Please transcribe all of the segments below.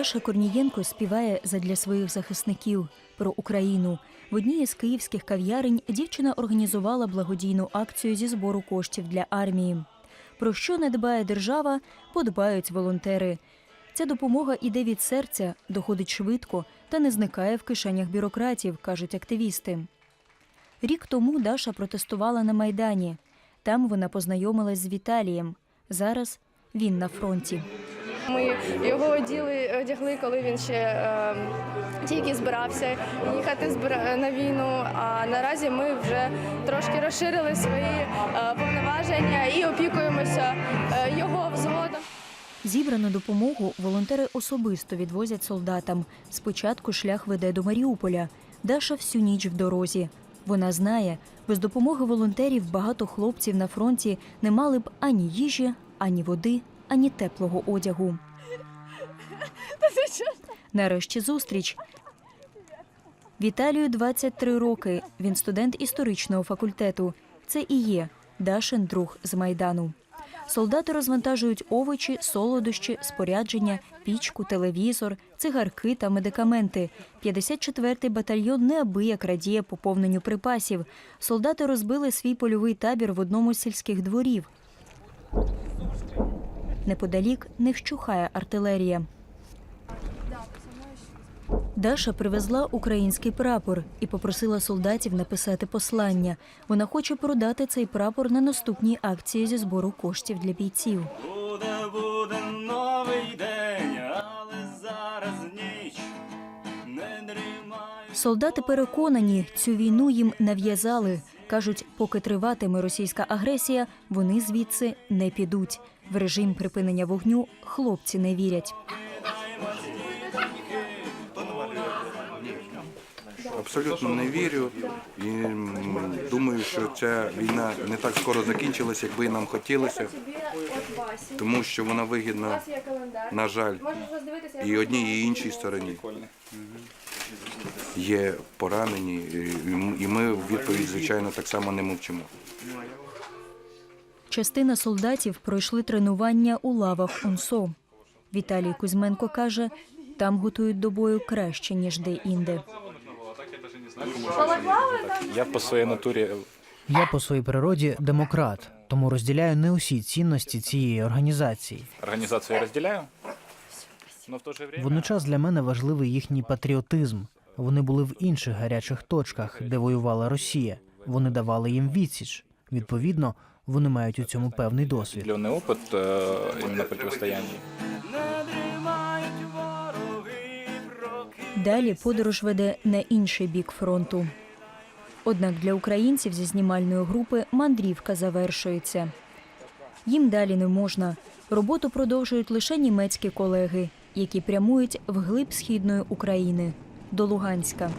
Даша Корнієнко співає задля своїх захисників про Україну. В одній із київських кав'ярень дівчина організувала благодійну акцію зі збору коштів для армії. Про що не дбає держава, подбають волонтери. Ця допомога іде від серця, доходить швидко та не зникає в кишенях бюрократів, кажуть активісти. Рік тому Даша протестувала на Майдані. Там вона познайомилась з Віталієм. Зараз він на фронті. Ми його оділи, одягли, коли він ще е, тільки збирався їхати на війну. А наразі ми вже трошки розширили свої е, повноваження і опікуємося е, його взводом. Зібрану допомогу волонтери особисто відвозять солдатам. Спочатку шлях веде до Маріуполя. Даша всю ніч в дорозі. Вона знає, без допомоги волонтерів багато хлопців на фронті не мали б ані їжі, ані води, ані теплого одягу. Нарешті зустріч. Віталію 23 роки. Він студент історичного факультету. Це і є Дашин друг з майдану. Солдати розвантажують овочі, солодощі, спорядження, пічку, телевізор, цигарки та медикаменти. 54-й батальйон неабияк радіє поповненню припасів. Солдати розбили свій польовий табір в одному з сільських дворів. Неподалік не вщухає артилерія. Даша привезла український прапор і попросила солдатів написати послання. Вона хоче продати цей прапор на наступній акції зі збору коштів для бійців. Буде, буде новий день, але зараз ніч. Не дрімай. Солдати переконані, цю війну їм нав'язали. Кажуть, поки триватиме російська агресія, вони звідси не підуть. В режим припинення вогню хлопці не вірять. Абсолютно не вірю і думаю, що ця війна не так скоро закінчилась, якби нам хотілося, тому що вона вигідна, на жаль, і одній, і іншій стороні. Є поранені, і- і ми в відповідь, звичайно, так само не мовчимо. Частина солдатів пройшли тренування у лавах УНСО. Віталій Кузьменко каже, там готують до бою краще, ніж де-інде. Я по своїй натурі Я по своїй природі демократ, тому розділяю не усі цінності цієї організації. організацію я розділяю. Но в то же время Водночас для мене важливий їхній патріотизм. Вони були в інших гарячих точках, де воювала Росія. Вони давали їм відсіч. Відповідно, вони мають у цьому певний досвід. определенний опит іменно протистояння. Далі подорож веде на інший бік фронту. Однак для українців зі знімальної групи мандрівка завершується. Їм далі не можна. Роботу продовжують лише німецькі колеги, які прямують вглиб східної України до Луганська.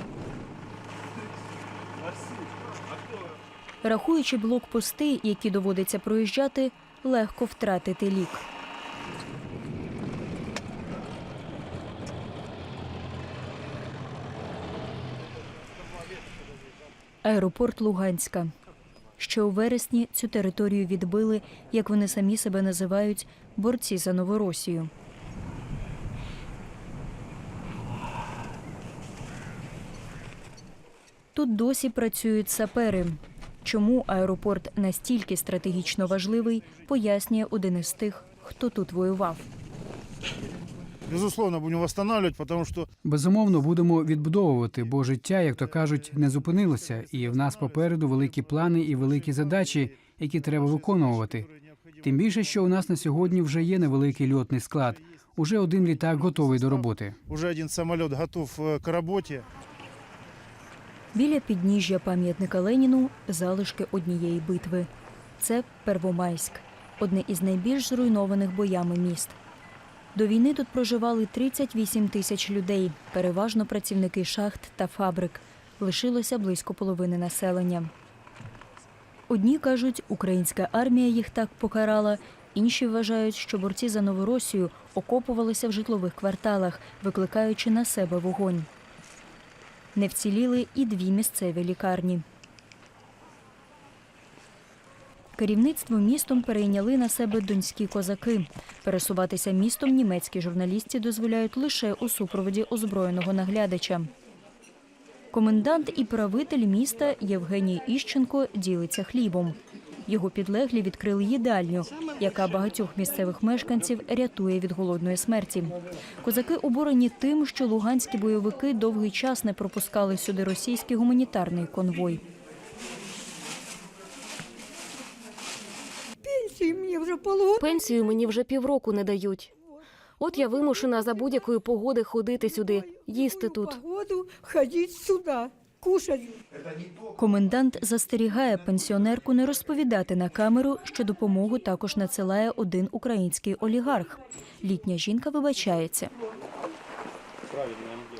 Рахуючи блокпости, які доводиться проїжджати, легко втратити лік. Аеропорт Луганська. Ще у вересні цю територію відбили, як вони самі себе називають, борці за Новоросію. Тут досі працюють сапери. Чому аеропорт настільки стратегічно важливий, пояснює один із тих, хто тут воював. Безусловно, будем восстанавливать, потому что Безумовно, будемо відбудовувати, бо життя, як то кажуть, не зупинилося, і в нас попереду великі плани і великі задачі, які треба виконувати. Тим більше, що у нас на сьогодні вже є невеликий льотний склад. Уже один літак готовий до роботи. уже один самолет готов э, к работе. Біля підніжжя пам'ятника Леніну залишки однієї битви. Це Первомайськ, одне із найбільш зруйнованих боями міст. До війни тут проживали 38 тисяч людей, переважно працівники шахт та фабрик. Лишилося близько половини населення. Одні кажуть, українська армія їх так покарала, інші вважають, що борці за Новоросію окопувалися в житлових кварталах, викликаючи на себе вогонь. Не вціліли і дві місцеві лікарні. Керівництво містом перейняли на себе донські козаки. Пересуватися містом німецькі журналісті дозволяють лише у супроводі озброєного наглядача. Комендант і правитель міста Євгеній Іщенко ділиться хлібом. Його підлеглі відкрили їдальню, яка багатьох місцевих мешканців рятує від голодної смерті. Козаки обурені тим, що луганські бойовики довгий час не пропускали сюди російський гуманітарний конвой. Пенсії мені вже полгода. Пенсію мені вже півроку не дають. От я вимушена за будь-якої погоди ходити сюди, їсти тут. Погоду ходіть сюди, кушать. Комендант застерігає пенсіонерку не розповідати на камеру, що допомогу також надсилає один український олігарх. Літня жінка вибачається.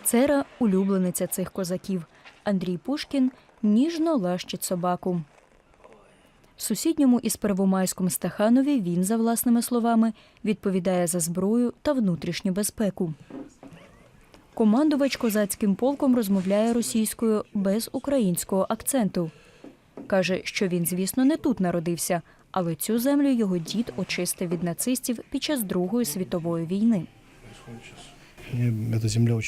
Цера – улюблениця цих козаків. Андрій Пушкін ніжно лащить собаку. В сусідньому із Первомайськом Стаханові він, за власними словами, відповідає за зброю та внутрішню безпеку. Командувач козацьким полком розмовляє російською без українського акценту. Каже, що він, звісно, не тут народився, але цю землю його дід очистив від нацистів під час Другої світової війни. Мне эта земля.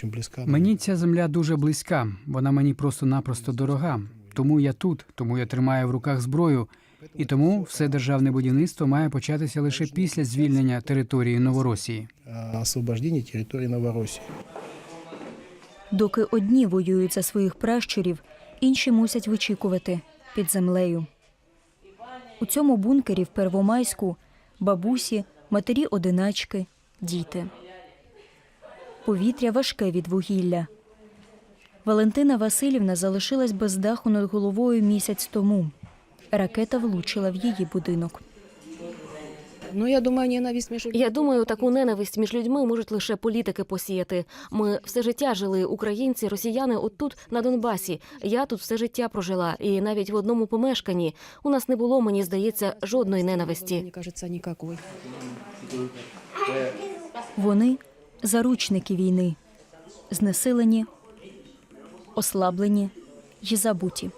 Мені ця земля дуже близька, вона мені просто-напросто дорога. Тому я тут, тому я тримаю в руках зброю, і тому все державне будівництво має початися лише після звільнення території Новоросії. А, Освобождение территории Новороссии. Доки одні воюють за своїх пращурів, інші мусять вичікувати під землею. У цьому бункері в Первомайську бабусі, матері-одиначки, діти. Повітря важке від вугілля. Валентина Васильівна залишилась без даху над головою місяць тому. Ракета влучила в її будинок. Ну, я думаю, ненависть між Я думаю, таку ненависть між людьми можуть лише політики посіяти. Ми все життя жили, українці, росіяни, отут на Донбасі. Я тут все життя прожила, і навіть в одному помешканні у нас не було, мені здається, жодної ненависті. Мені кажеться, ніякої. Вони заручники війни, знесилені, ослаблені й забуті.